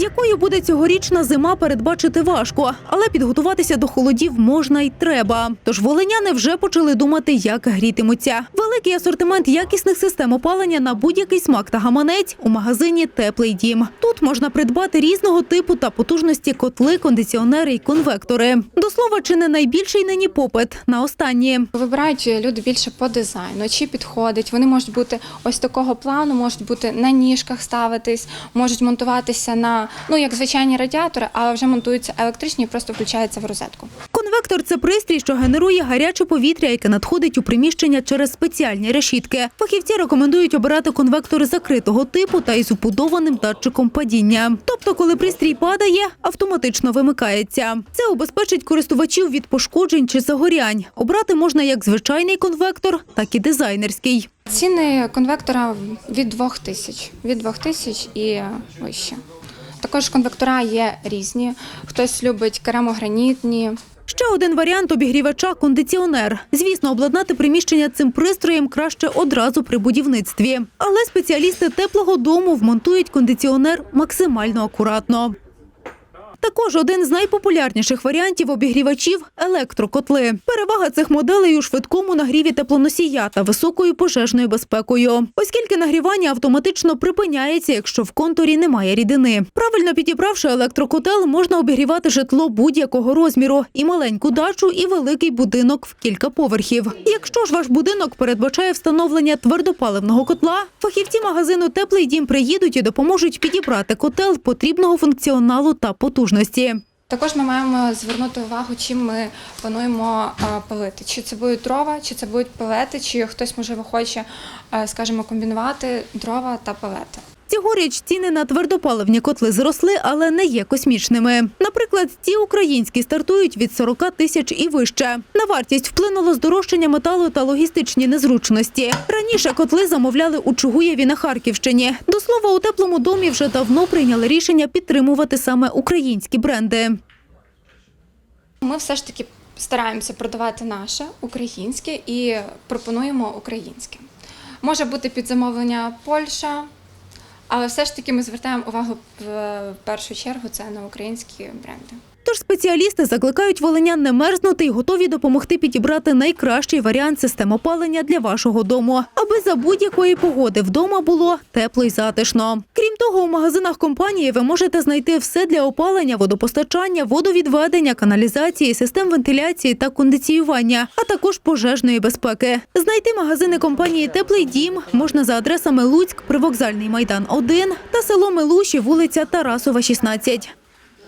Якою буде цьогорічна зима, передбачити важко, але підготуватися до холодів можна й треба. Тож волиняни вже почали думати, як грітимуться. Великий асортимент якісних систем опалення на будь-який смак та гаманець у магазині Теплий дім. Тут можна придбати різного типу та потужності котли, кондиціонери і конвектори. До слова, чи не найбільший нині попит на останні. Вибирають люди більше по дизайну, чи підходить. Вони можуть бути ось такого плану, можуть бути на ніжках ставитись, можуть монтуватися на ну як звичайні радіатори, але вже монтуються електричні і просто включаються в розетку. Конвектор це пристрій, що генерує гаряче повітря, яке надходить у приміщення через спеціальні решітки. Фахівці рекомендують обирати конвектор закритого типу та із убудованим датчиком падіння. Тобто, коли пристрій падає, автоматично вимикається. Це убезпечить користувачів від пошкоджень чи загорянь. Обрати можна як звичайний конвектор, так і дизайнерський. Ціни конвектора від 2 тисяч, від 2 тисяч і вище. Також конвектора є різні. Хтось любить керамогранітні, Ще один варіант обігрівача кондиціонер. Звісно, обладнати приміщення цим пристроєм краще одразу при будівництві. Але спеціалісти теплого дому вмонтують кондиціонер максимально акуратно. Також один з найпопулярніших варіантів обігрівачів електрокотли. Перевага цих моделей у швидкому нагріві теплоносія та високою пожежною безпекою, оскільки нагрівання автоматично припиняється, якщо в контурі немає рідини. Правильно підібравши електрокотел, можна обігрівати житло будь-якого розміру, і маленьку дачу, і великий будинок в кілька поверхів. Якщо ж ваш будинок передбачає встановлення твердопаливного котла, фахівці магазину Теплий дім приїдуть і допоможуть підібрати котел потрібного функціоналу та потужності. Також ми маємо звернути увагу, чим ми плануємо е, палити. Чи це буде дрова, чи це будуть палети, чи хтось можливо хоче, е, скажімо, комбінувати дрова та пелети. Цьогоріч ціни на твердопаливні котли зросли, але не є космічними. Наприклад, ті українські стартують від 40 тисяч і вище. На вартість вплинуло здорожчання металу та логістичні незручності. Раніше котли замовляли у Чугуєві на Харківщині. До слова, у теплому домі вже давно прийняли рішення підтримувати саме українські бренди. Ми все ж таки стараємося продавати наше українське і пропонуємо українське. Може бути під замовлення Польща, але все ж таки ми звертаємо увагу в першу чергу це на українські бренди. Тож спеціалісти закликають волинян не мерзнути і готові допомогти підібрати найкращий варіант систем опалення для вашого дому, аби за будь-якої погоди вдома було тепло й затишно. Крім того, у магазинах компанії ви можете знайти все для опалення, водопостачання, водовідведення, каналізації, систем вентиляції та кондиціювання, а також пожежної безпеки. Знайти магазини компанії Теплий дім можна за адресами Луцьк, Привокзальний майдан 1 та село Милуші, вулиця Тарасова, 16.